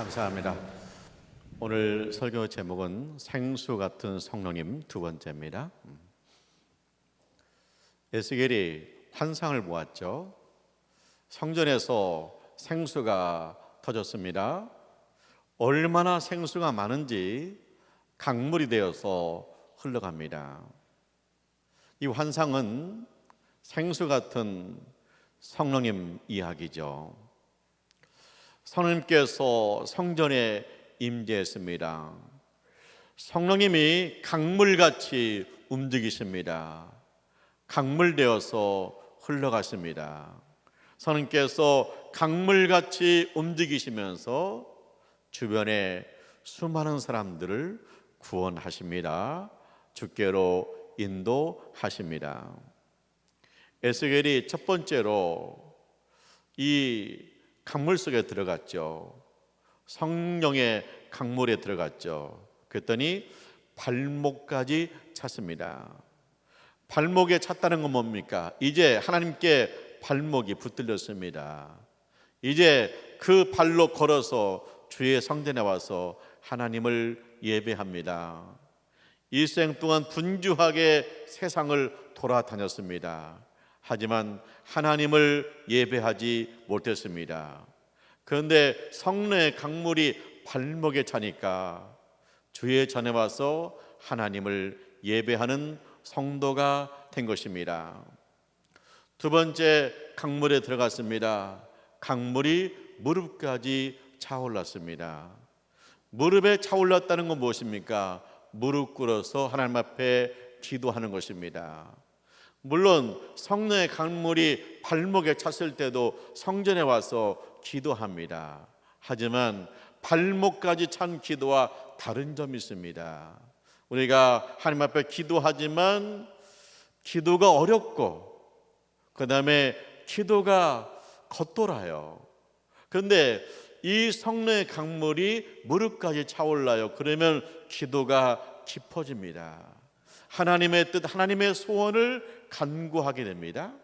감사합니다. 오늘 설교 제목은 생수 같은 성령님 두 번째입니다. 에스겔이 환상을 보았죠. 성전에서 생수가 터졌습니다. 얼마나 생수가 많은지 강물이 되어서 흘러갑니다. 이 환상은 생수 같은 성령님 이야기죠. 성령님께서 성전에 임재했습니다. 성령님이 강물같이 움직이십니다. 강물 되어서 흘러가십니다. 성령님께서 강물같이 움직이시면서 주변에 수많은 사람들을 구원하십니다. 주께로 인도하십니다. 에스겔이 첫 번째로 이 강물 속에 들어갔죠. 성령의 강물에 들어갔죠. 그랬더니 발목까지 찼습니다. 발목에 찼다는 건 뭡니까? 이제 하나님께 발목이 붙들렸습니다. 이제 그 발로 걸어서 주의 성전에 와서 하나님을 예배합니다. 일생 동안 분주하게 세상을 돌아다녔습니다. 하지만 하나님을 예배하지 못했습니다. 그런데 성령의 강물이 발목에 차니까 주의 전에 와서 하나님을 예배하는 성도가 된 것입니다. 두 번째 강물에 들어갔습니다. 강물이 무릎까지 차올랐습니다. 무릎에 차올랐다는 건 무엇입니까? 무릎 꿇어서 하나님 앞에 기도하는 것입니다. 물론 성령의 강물이 발목에 찼을 때도 성전에 와서 기도합니다. 하지만 발목까지 찬 기도와 다른 점이 있습니다. 우리가 하나님 앞에 기도하지만 기도가 어렵고 그 다음에 기도가 겉돌아요. 그런데 이 성령의 강물이 무릎까지 차올라요. 그러면 기도가 깊어집니다. 하나님의 뜻, 하나님의 소원을 간구하게 됩니다.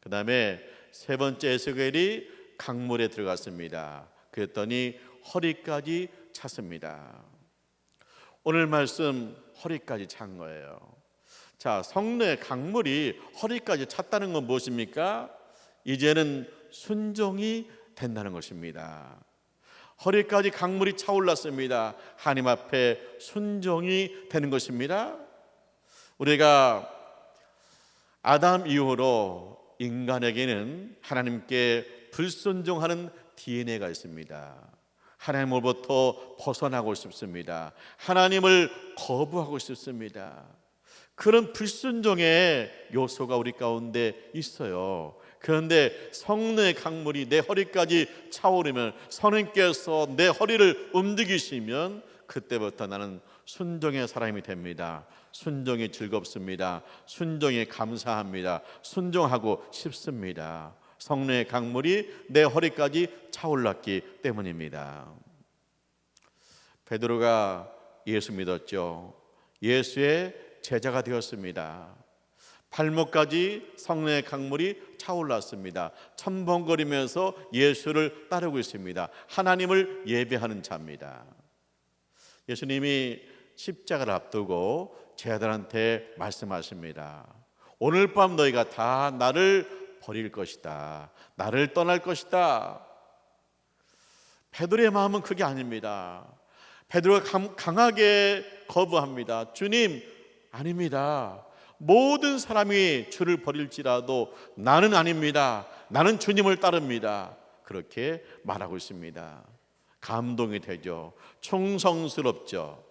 그 다음에 세 번째 에스겔이 강물에 들어갔습니다. 그랬더니 허리까지 찼습니다. 오늘 말씀 허리까지 찬 거예요. 자, 성령의 강물이 허리까지 찼다는 건 무엇입니까? 이제는 순종이 된다는 것입니다. 허리까지 강물이 차올랐습니다. 하나님 앞에 순종이 되는 것입니다. 우리가 아담 이후로 인간에게는 하나님께 불순종하는 DNA가 있습니다. 하나님으로부터 벗어나고 싶습니다. 하나님을 거부하고 싶습니다. 그런 불순종의 요소가 우리 가운데 있어요. 그런데 성령의 강물이 내 허리까지 차오르면 성령께서 내 허리를 움직이시면 그때부터 나는 순종의 사람이 됩니다. 순종이 즐겁습니다. 순종이 감사합니다. 순종하고 싶습니다. 성령의 강물이 내 허리까지 차올랐기 때문입니다. 베드로가 예수 믿었죠. 예수의 제자가 되었습니다. 발목까지 성령의 강물이 차올랐습니다. 첨벙거리면서 예수를 따르고 있습니다. 하나님을 예배하는 자입니다. 예수님이 십자가를 앞두고 제자들한테 말씀하십니다. 오늘 밤 너희가 다 나를 버릴 것이다. 나를 떠날 것이다. 베드로의 마음은 그게 아닙니다. 베드로가 강하게 거부합니다. 주님, 아닙니다. 모든 사람이 주를 버릴지라도 나는 아닙니다. 나는 주님을 따릅니다. 그렇게 말하고 있습니다. 감동이 되죠. 충성스럽죠.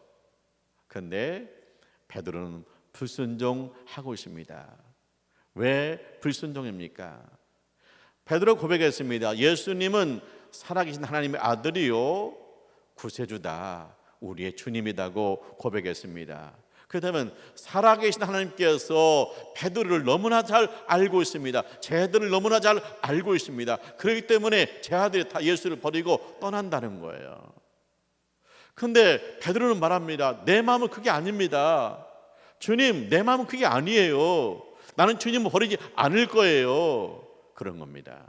근데 베드로는 불순종하고 있습니다. 왜 불순종입니까? 베드로 고백했습니다. 예수님은 살아계신 하나님의 아들이요 구세주다. 우리의 주님이다고 고백했습니다. 그렇다면 살아계신 하나님께서 베드로를 너무나 잘 알고 있습니다. 제 아들을 너무나 잘 알고 있습니다. 그렇기 때문에 제 아들이 다 예수를 버리고 떠난다는 거예요. 근데 베드로는 말합니다. 내 마음은 그게 아닙니다. 주님, 내 마음은 그게 아니에요. 나는 주님을 버리지 않을 거예요. 그런 겁니다.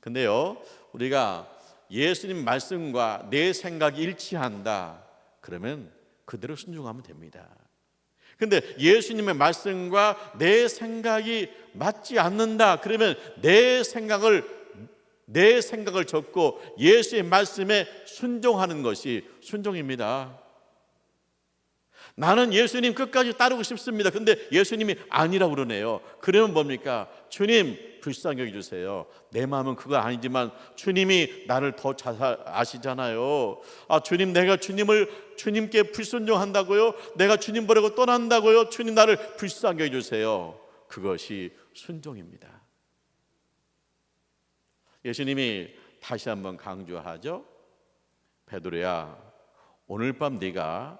근데요, 우리가 예수님 말씀과 내 생각이 일치한다. 그러면 그대로 순종하면 됩니다. 근데 예수님의 말씀과 내 생각이 맞지 않는다. 그러면 내 생각을 내 생각을 접고 예수의 말씀에 순종하는 것이 순종입니다. 나는 예수님 끝까지 따르고 싶습니다. 근데 예수님이 아니라고 그러네요. 그러면 뭡니까? 주님, 불쌍히 여겨주세요. 내 마음은 그거 아니지만 주님이 나를 더 잘 아시잖아요. 아, 주님, 내가 주님을, 주님께 불순종한다고요? 내가 주님 버리고 떠난다고요? 주님, 나를 불쌍히 여겨주세요. 그것이 순종입니다. 예수님이 다시 한번 강조하죠. 베드로야, 오늘 밤 네가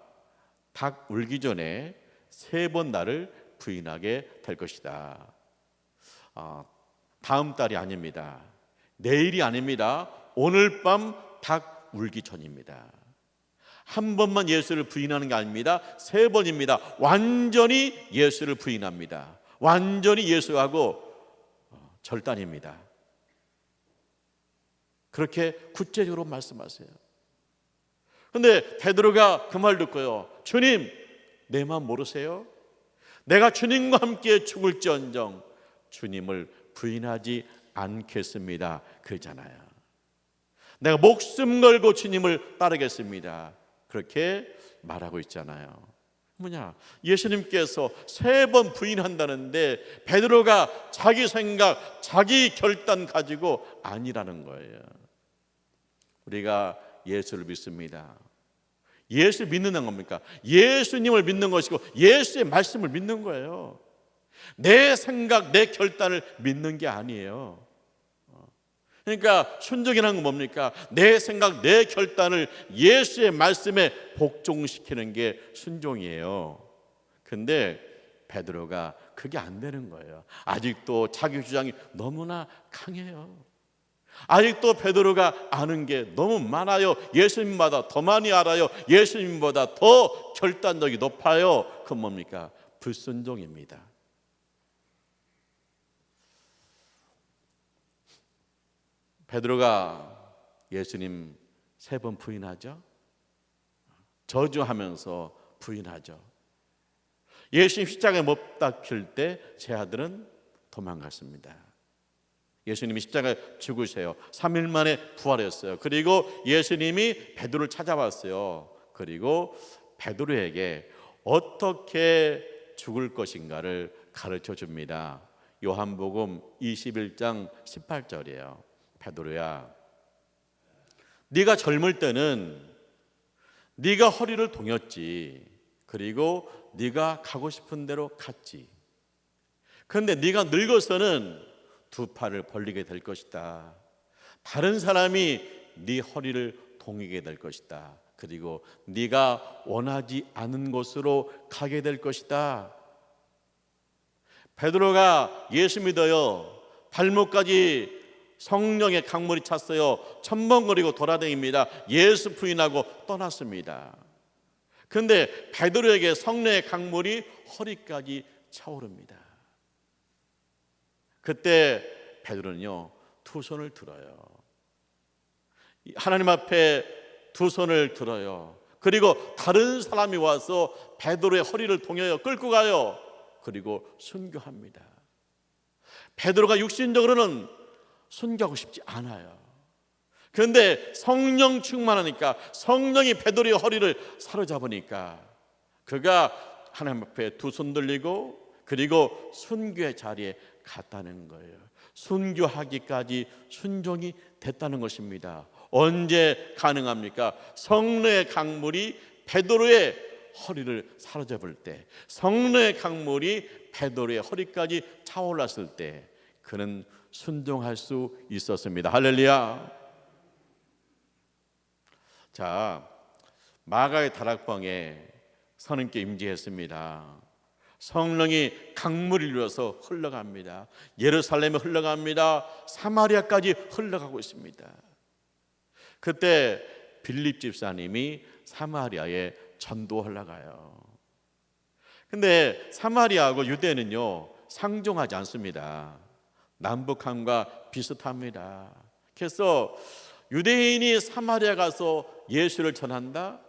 닭 울기 전에 세 번 나를 부인하게 될 것이다. 아, 다음 달이 아닙니다. 내일이 아닙니다. 오늘 밤 닭 울기 전입니다. 한 번만 예수를 부인하는 게 아닙니다. 세 번입니다. 완전히 예수를 부인합니다. 완전히 예수하고 어, 절단입니다. 그렇게 구체적으로 말씀하세요. 근데 베드로가 그 말 듣고요. 주님, 내 마음 모르세요? 내가 주님과 함께 죽을지언정 주님을 부인하지 않겠습니다. 그러잖아요. 내가 목숨 걸고 주님을 따르겠습니다. 그렇게 말하고 있잖아요. 뭐냐? 예수님께서 세 번 부인한다는데 베드로가 자기 생각, 자기 결단 가지고 아니라는 거예요. 우리가 예수를 믿습니다. 예수 믿는 겁니까? 예수님을 믿는 것이고 예수의 말씀을 믿는 거예요. 내 생각, 내 결단을 믿는 게 아니에요. 그러니까 순종이라는 건 뭡니까? 내 생각, 내 결단을 예수의 말씀에 복종시키는 게 순종이에요. 근데 베드로가 그게 안 되는 거예요. 아직도 자기 주장이 너무나 강해요. 아직도 베드로가 아는 게 너무 많아요. 예수님보다 더 많이 알아요. 예수님보다 더 결단력이 높아요. 그건 뭡니까? 불순종입니다. 베드로가 예수님 세 번 부인하죠. 저주하면서 부인하죠. 예수님 십자가에 못 박힐 때 제 아들은 도망갔습니다. 예수님이 십자가에 죽으세요. 3일 만에 부활했어요. 그리고 예수님이 베드로를 찾아왔어요. 그리고 베드로에게 어떻게 죽을 것인가를 가르쳐 줍니다. 요한복음 21장 18절이에요. 베드로야, 네가 젊을 때는 네가 허리를 동였지. 그리고 네가 가고 싶은 대로 갔지. 그런데 네가 늙어서는 두 팔을 벌리게 될 것이다. 다른 사람이 네 허리를 동이게 될 것이다. 그리고 네가 원하지 않은 곳으로 가게 될 것이다. 베드로가 예수 믿어요. 발목까지 성령의 강물이 찼어요. 천번거리고 돌아다닙니다. 예수 부인하고 떠났습니다. 근데 베드로에게 성령의 강물이 허리까지 차오릅니다. 그때 베드로는요 두 손을 들어요. 하나님 앞에 두 손을 들어요. 그리고 다른 사람이 와서 베드로의 허리를 동여요 끌고 가요. 그리고 순교합니다. 베드로가 육신적으로는 순교하고 싶지 않아요. 그런데 성령 충만하니까 성령이 베드로의 허리를 사로잡으니까 그가 하나님 앞에 두 손 들리고 그리고 순교의 자리에 갔다는 거예요. 순교하기까지 순종이 됐다는 것입니다. 언제 가능합니까? 성령의 강물이 베드로의 허리를 사로잡을 때, 성령의 강물이 베드로의 허리까지 차올랐을 때, 그는 순종할 수 있었습니다. 할렐루야. 자, 마가의 다락방에 선님께 임재했습니다. 성령이 강물을 이루어서 흘러갑니다. 예루살렘에 흘러갑니다. 사마리아까지 흘러가고 있습니다. 그때 빌립 집사님이 사마리아에 전도하러 가요. 근데 사마리아하고 유대는요 상종하지 않습니다. 남북한과 비슷합니다. 그래서 유대인이 사마리아 가서 예수를 전한다?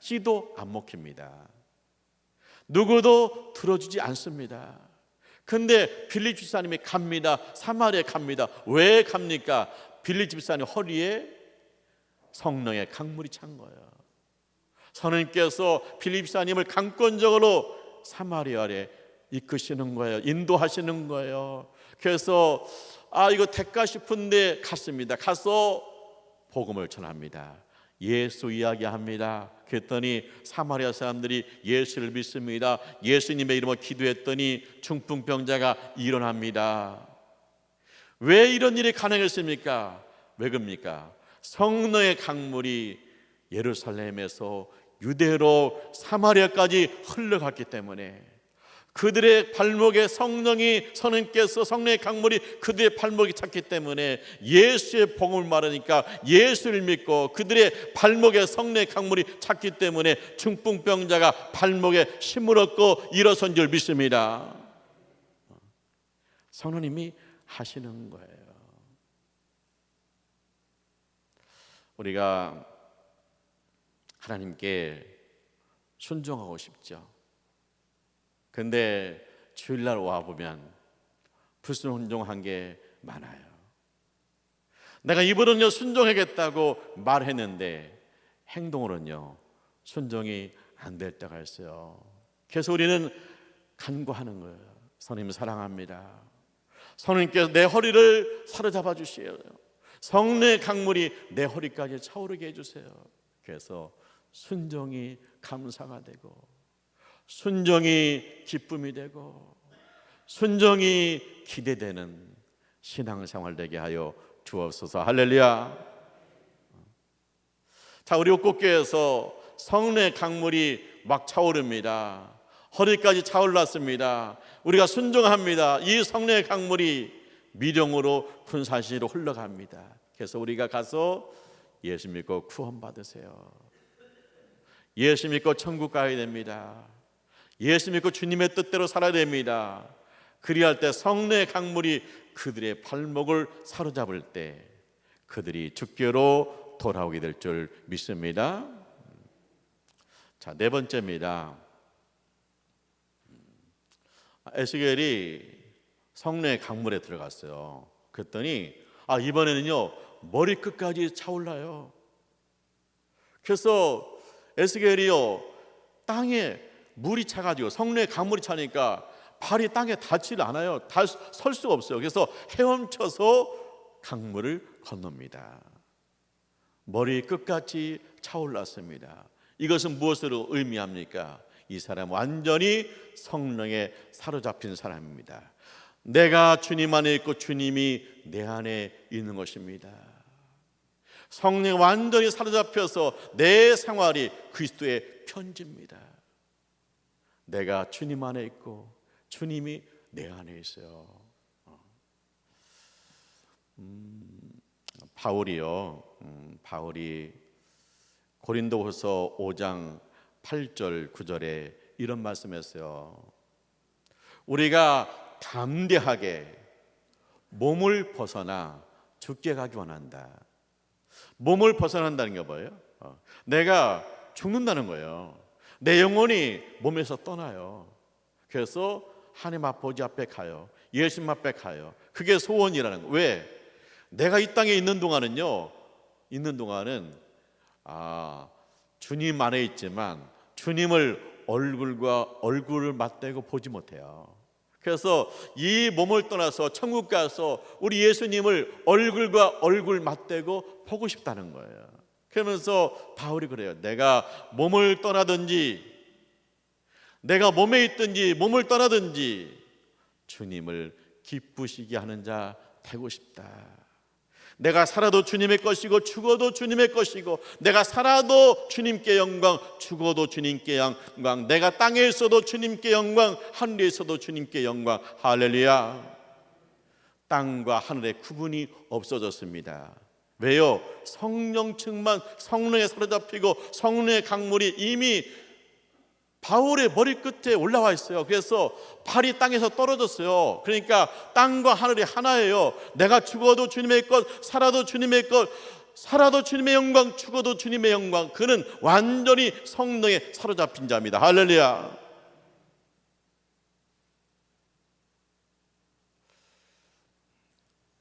씨도 안 먹힙니다. 누구도 들어주지 않습니다. 근데 빌립 집사님이 갑니다. 사마리아 갑니다. 왜 갑니까? 빌립 집사님 허리에 성령의 강물이 찬 거예요. 선생님께서 빌립 집사님을 강권적으로 사마리아에 이끄시는 거예요. 인도하시는 거예요. 그래서 아 이거 될까 싶은데 갔습니다. 가서 복음을 전합니다. 예수 이야기합니다. 그랬더니 사마리아 사람들이 예수를 믿습니다. 예수님의 이름으로 기도했더니 중풍병자가 일어납니다. 왜 이런 일이 가능했습니까? 왜 그럽니까? 성령의 강물이 예루살렘에서 유대로 사마리아까지 흘러갔기 때문에 그들의 발목에 성령이 선생님께서 성령의 강물이 그들의 발목에 찼기 때문에 예수의 복음을 말하니까 예수를 믿고 그들의 발목에 성령의 강물이 찼기 때문에 중풍병자가 발목에 힘을 얻고 일어선 줄 믿습니다. 성령님이 하시는 거예요. 우리가 하나님께 순종하고 싶죠. 근데 주일날 와 보면 불순종한 게 많아요. 내가 이번은요 순종하겠다고 말했는데 행동으로는요 순종이 안 될 때가 있어요. 그래서 우리는 간구하는 거예요. 선생님 사랑합니다. 선생님께서 내 허리를 사로잡아 주시어요. 성령의 강물이 내 허리까지 차오르게 해주세요. 그래서 순종이 감사가 되고 순종이 기쁨이 되고 순종이 기대되는 신앙생활 되게 하여 주옵소서 할렐루야. 자 우리 옥곡교에서 성령의 강물이 막 차오릅니다. 허리까지 차올랐습니다. 우리가 순종합니다. 이 성령의 강물이 미령으로 군사시로 흘러갑니다. 그래서 우리가 가서 예수 믿고 구원 받으세요. 예수 믿고 천국 가야 됩니다. 예수 믿고 주님의 뜻대로 살아야 됩니다. 그리할 때 성령의 강물이 그들의 발목을 사로잡을 때 그들이 주께로 돌아오게 될 줄 믿습니다. 자, 네 번째입니다. 에스겔이 성령의 강물에 들어갔어요. 그랬더니 아 이번에는요 머리 끝까지 차올라요. 그래서 에스겔이요 땅에 물이 차가지고 성령의 강물이 차니까 발이 땅에 닿질 않아요. 설 수가 없어요. 그래서 헤엄쳐서 강물을 건넙니다. 머리 끝까지 차올랐습니다. 이것은 무엇으로 의미합니까? 이 사람 완전히 성령에 사로잡힌 사람입니다. 내가 주님 안에 있고 주님이 내 안에 있는 것입니다. 성령 완전히 사로잡혀서 내 생활이 그리스도의 편지입니다. 내가 주님 안에 있고 주님이 내 안에 있어요. 음, 바울이요. 음, 바울이 고린도후서 5장 8절 9절에 이런 말씀했어요. 우리가 담대하게 몸을 벗어나 죽게 가기 원한다. 몸을 벗어난다는 게 뭐예요? 어, 내가 죽는다는 거예요. 내 영혼이 몸에서 떠나요. 그래서 하나님 아버지 앞에 가요. 예수님 앞에 가요. 그게 소원이라는 거. 왜? 내가 이 땅에 있는 동안은요. 있는 동안은 아 주님 안에 있지만 주님을 얼굴과 얼굴을 맞대고 보지 못해요. 그래서 이 몸을 떠나서 천국 가서 우리 예수님을 얼굴과 얼굴 맞대고 보고 싶다는 거예요. 그러면서 바울이 그래요. 내가 몸을 떠나든지 내가 몸에 있든지 몸을 떠나든지 주님을 기쁘시게 하는 자 되고 싶다. 내가 살아도 주님의 것이고 죽어도 주님의 것이고 내가 살아도 주님께 영광 죽어도 주님께 영광 내가 땅에 있어도 주님께 영광 하늘에 있어도 주님께 영광 할렐루야 땅과 하늘의 구분이 없어졌습니다 왜요? 성령 충만 성령에 사로잡히고 성령의 강물이 이미 바울의 머리 끝에 올라와 있어요. 그래서 팔이 땅에서 떨어졌어요. 그러니까 땅과 하늘이 하나예요. 내가 죽어도 주님의 것, 살아도 주님의 것, 살아도 주님의 영광, 죽어도 주님의 영광. 그는 완전히 성령에 사로잡힌 자입니다. 할렐루야.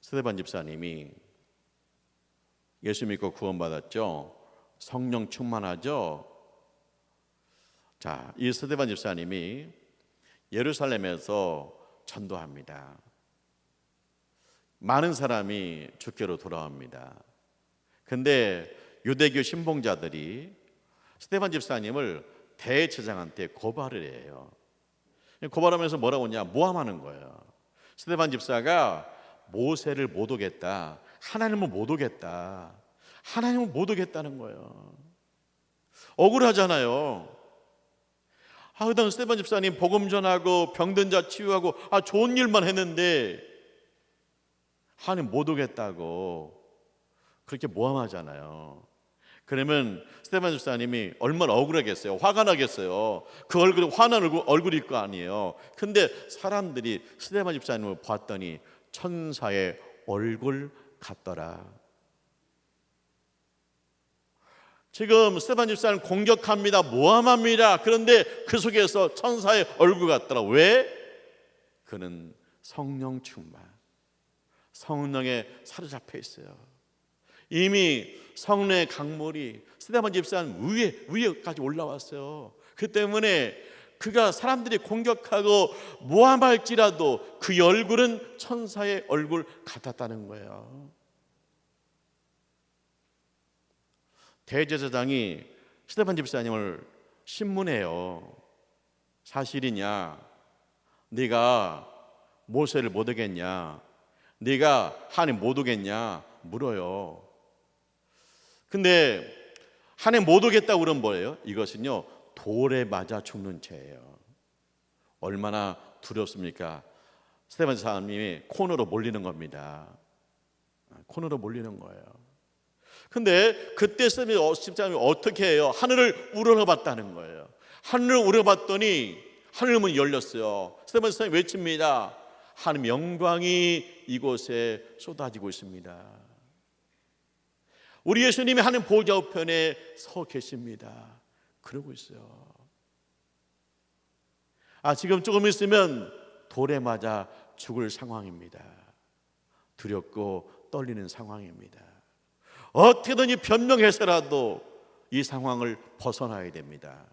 스테반 집사님이 예수 믿고 구원받았죠. 성령 충만하죠. 자, 이 스테반 집사님이 예루살렘에서 전도합니다. 많은 사람이 주께로 돌아옵니다. 근데 유대교 신봉자들이 스테반 집사님을 대제장한테 고발을 해요. 고발하면서 뭐라고 하냐? 모함하는 거예요. 스테반 집사가 모세를 못 오겠다. 하나님을 못 오겠다. 하나님을 못 오겠다는 거예요. 억울하잖아요. 아, 그다음 스테반 집사님 복음 전하고 병든 자 치유하고 아 좋은 일만 했는데 하나님 못 오겠다고 그렇게 모함하잖아요. 그러면 스테반 집사님이 얼마나 억울하겠어요. 화가 나겠어요. 그 얼굴에 화난 얼굴, 얼굴일 거 아니에요. 근데 사람들이 스테반 집사님을 봤더니 천사의 얼굴 같더라. 지금 스테반 집사님 공격합니다. 모함합니다. 그런데 그 속에서 천사의 얼굴 같더라. 왜? 그는 성령 충만. 성령에 사로잡혀 있어요. 이미 성령의 강물이 스테반 집사님 위에 위에까지 올라왔어요. 그 때문에 그가 사람들이 공격하고 모함할지라도 그 얼굴은 천사의 얼굴 같았다는 거예요. 대제사장이 스테반 집사님을 신문해요. 사실이냐? 네가 모세를 못 오겠냐? 네가 하나님 못 오겠냐? 물어요. 근데 하나님 못 오겠다고 그러면 뭐예요? 이것은요 돌에 맞아 죽는 죄예요. 얼마나 두렵습니까? 스테반 사님이 코너로 몰리는 겁니다. 코너로 몰리는 거예요. 근데 그때 스테반 집사님이 어떻게 해요? 하늘을 우러러봤다는 거예요. 하늘을 우러봤더니 하늘 문이 열렸어요. 스테반 집사님 외칩니다. 하나님 영광이 이곳에 쏟아지고 있습니다. 우리 예수님이 하는 보좌 우편에 서 계십니다. 그러고 있어요. 아, 지금 조금 있으면 돌에 맞아 죽을 상황입니다. 두렵고 떨리는 상황입니다. 어떻게든지 변명해서라도 이 상황을 벗어나야 됩니다.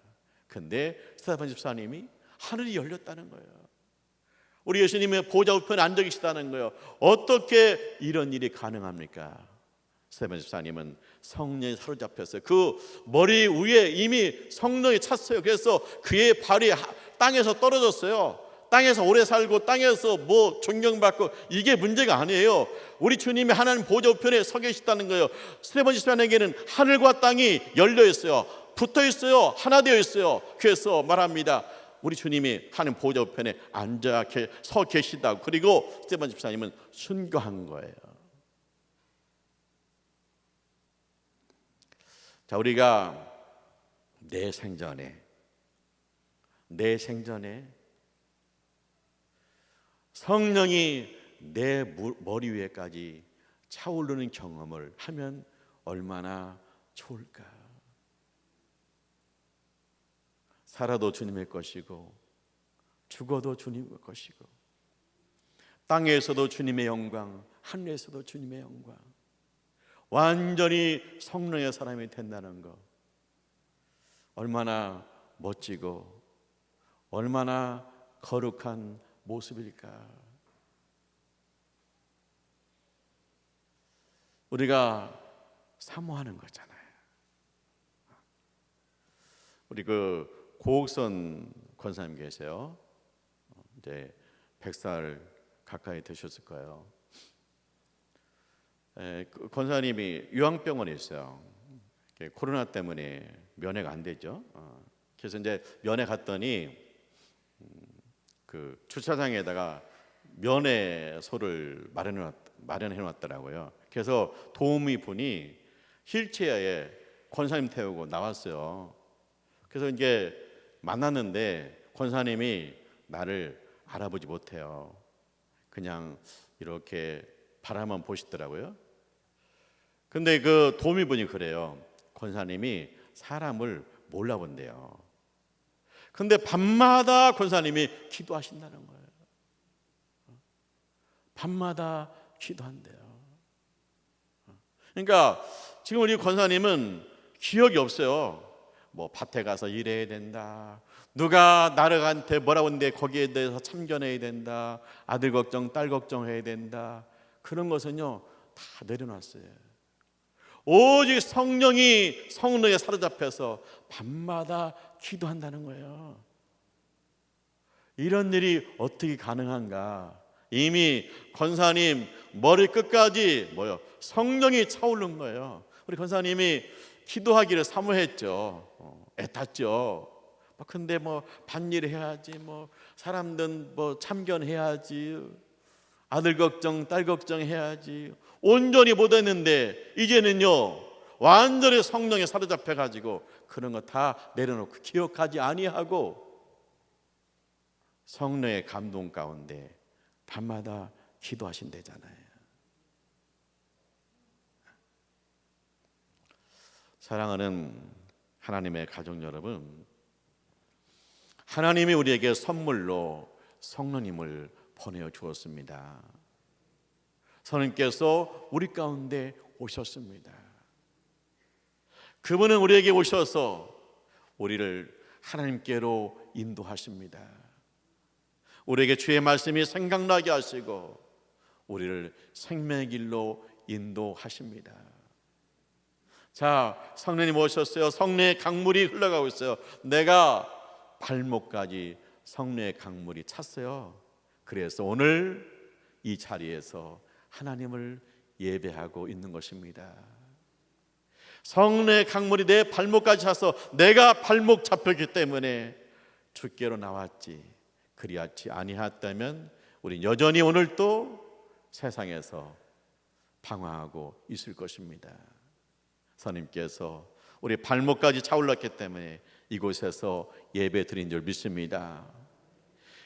근데 스테반 집사님이 하늘이 열렸다는 거예요. 우리 예수님의 보좌 우편에 앉아 계시다는 거예요. 어떻게 이런 일이 가능합니까? 스테반 집사님은 성령에 사로잡혔어요. 그 머리 위에 이미 성령이 찼어요. 그래서 그의 발이 땅에서 떨어졌어요. 땅에서 오래 살고 땅에서 뭐 존경받고 이게 문제가 아니에요. 우리 주님이 하나님 보좌 우편에 서 계시다는 거예요. 스테반 집사님에게는 하늘과 땅이 열려 있어요. 붙어 있어요. 하나 되어 있어요. 그래서 말합니다. 우리 주님이 하나님 보좌 우편에 앉아 서 계시다고. 그리고 스테반 집사님은 순교한 거예요. 자, 우리가 내 생전에 내 생전에 성령이 내 머리 위에까지 차오르는 경험을 하면 얼마나 좋을까? 살아도 주님의 것이고 죽어도 주님의 것이고 땅에서도 주님의 영광, 하늘에서도 주님의 영광. 완전히 성령의 사람이 된다는 것. 얼마나 멋지고 얼마나 거룩한 모습일까. 우리가 사모하는 거잖아요. 우리 그 고옥선 권사님 계세요. 이제 100살 가까이 되셨을 거예요. 그 권사님이 유황병원에 있어요. 코로나 때문에 면회가 안 되죠. 어, 그래서 이제 면회 갔더니 음, 그 주차장에다가 면회소를 마련해 놨더라고요. 그래서 도우미 분이 휠체어에 권사님 태우고 나왔어요. 그래서 이제 만났는데 권사님이 나를 알아보지 못해요. 그냥 이렇게 바라만 보시더라고요. 근데 그 도미분이 그래요. 권사님이 사람을 몰라본대요. 근데 밤마다 권사님이 기도하신다는 거예요. 밤마다 기도한대요. 그러니까 지금 우리 권사님은 기억이 없어요. 뭐 밭에 가서 일해야 된다. 누가 나르한테 뭐라고 했는데 거기에 대해서 참견해야 된다. 아들 걱정, 딸 걱정해야 된다. 그런 것은요 다 내려놨어요. 오직 성령이 성령에 사로잡혀서 밤마다 기도한다는 거예요. 이런 일이 어떻게 가능한가? 이미 권사님 머리 끝까지 뭐요? 성령이 차오른 거예요. 우리 권사님이 기도하기를 사모했죠. 어, 애탔죠. 뭐 근데 뭐 반일 해야지, 뭐 사람들 뭐 참견해야지, 아들 걱정, 딸 걱정 해야지. 온전히 못했는데 이제는요 완전히 성령에 사로잡혀 가지고 그런 거 다 내려놓고 기억하지 아니하고 성령의 감동 가운데 밤마다 기도하신대잖아요. 사랑하는 하나님의 가족 여러분, 하나님이 우리에게 선물로 성령님을 보내어 주었습니다. 성령께서 우리 가운데 오셨습니다. 그분은 우리에게 오셔서 우리를 하나님께로 인도하십니다. 우리에게 주의 말씀이 생각나게 하시고 우리를 생명의 길로 인도하십니다. 자, 성령님 오셨어요. 성령의 강물이 흘러가고 있어요. 내가 발목까지 성령의 강물이 찼어요. 그래서 오늘 이 자리에서 하나님을 예배하고 있는 것입니다. 성령의 강물이 내 발목까지 차서 내가 발목 잡혔기 때문에 주께로 나왔지. 그리하지 아니하다면 우리 여전히 오늘 또 세상에서 방황하고 있을 것입니다. 선님께서 우리 발목까지 차올랐기 때문에 이곳에서 예배 드린 줄 믿습니다.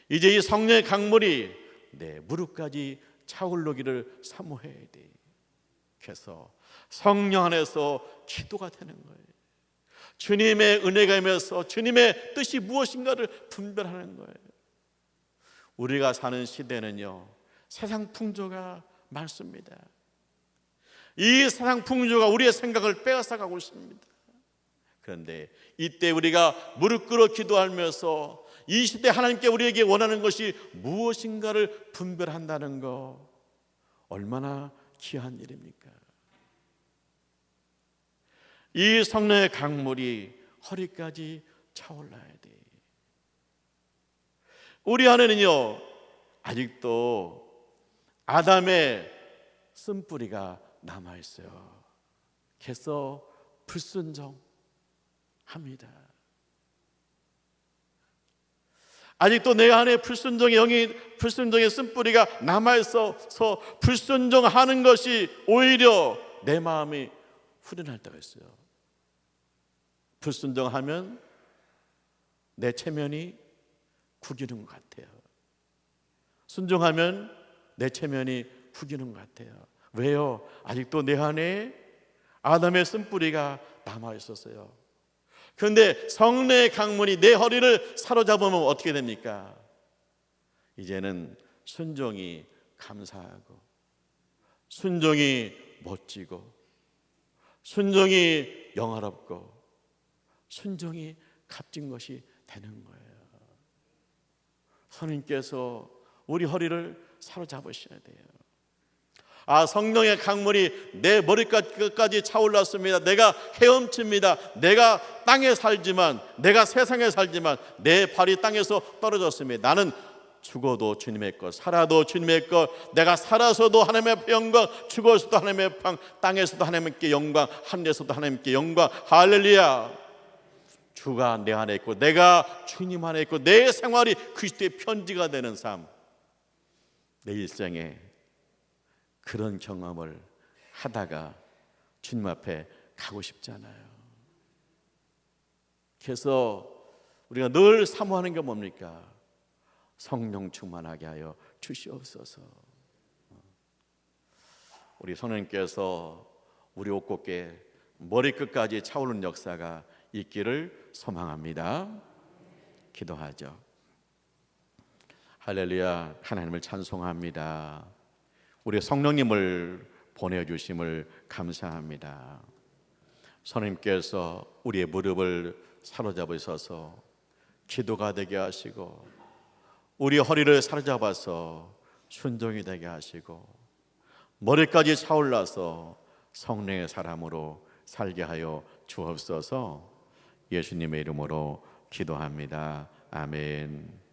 이제 이 성령의 강물이 내 무릎까지 차올르기를 사모해야 돼. 그래서 성령 안에서 기도가 되는 거예요. 주님의 은혜가 임해서 주님의 뜻이 무엇인가를 분별하는 거예요. 우리가 사는 시대는요, 세상 풍조가 많습니다. 이 세상 풍조가 우리의 생각을 빼앗아 가고 있습니다. 그런데 이때 우리가 무릎 꿇어 기도하면서 이 시대 하나님께 우리에게 원하는 것이 무엇인가를 분별한다는 거 얼마나 귀한 일입니까? 이 성령의 강물이 허리까지 차올라야 돼. 우리 안에는요 아직도 아담의 쓴뿌리가 남아 있어요. 그래서 불순종합니다. 아직도 내 안에 불순종의 영이 불순종의 쓴뿌리가 남아 있어서 불순종하는 것이 오히려 내 마음이 후련할 때가 있어요. 불순종하면 내 체면이 구기는 것 같아요. 순종하면 내 체면이 구기는 것 같아요. 왜요? 아직도 내 안에 아담의 쓴뿌리가 남아 있었어요. 그런데 성례의 강문이 내 허리를 사로잡으면 어떻게 됩니까? 이제는 순종이 감사하고 순종이 멋지고 순종이 영화롭고 순종이 값진 것이 되는 거예요. 선님께서 우리 허리를 사로잡으셔야 돼요. 아 성령의 강물이 내 머리끝까지 차올랐습니다. 내가 헤엄칩니다. 내가 땅에 살지만 내가 세상에 살지만 내 발이 땅에서 떨어졌습니다. 나는 죽어도 주님의 것, 살아도 주님의 것, 내가 살아서도 하나님의 영광, 죽어서도 하나님의 방, 땅에서도 하나님께 영광, 하늘에서도 하나님께 영광. 할렐루야. 주가 내 안에 있고 내가 주님 안에 있고 내 생활이 그리스도의 편지가 되는 삶. 내 일생에 그런 경험을 하다가 주님 앞에 가고 싶잖아요. 그래서 우리가 늘 사모하는 게 뭡니까? 성령 충만하게 하여 주시옵소서. 우리 성령님께서 우리 옷곱게 머리끝까지 차오르는 역사가 있기를 소망합니다. 기도하죠. 할렐루야 하나님을 찬송합니다. 우리 성령님을 보내주심을 감사합니다. 성령님께서 우리의 무릎을 사로잡으셔서 기도가 되게 하시고 우리 허리를 사로잡아서 순종이 되게 하시고 머리까지 차올라서 성령의 사람으로 살게 하여 주옵소서 예수님의 이름으로 기도합니다. 아멘.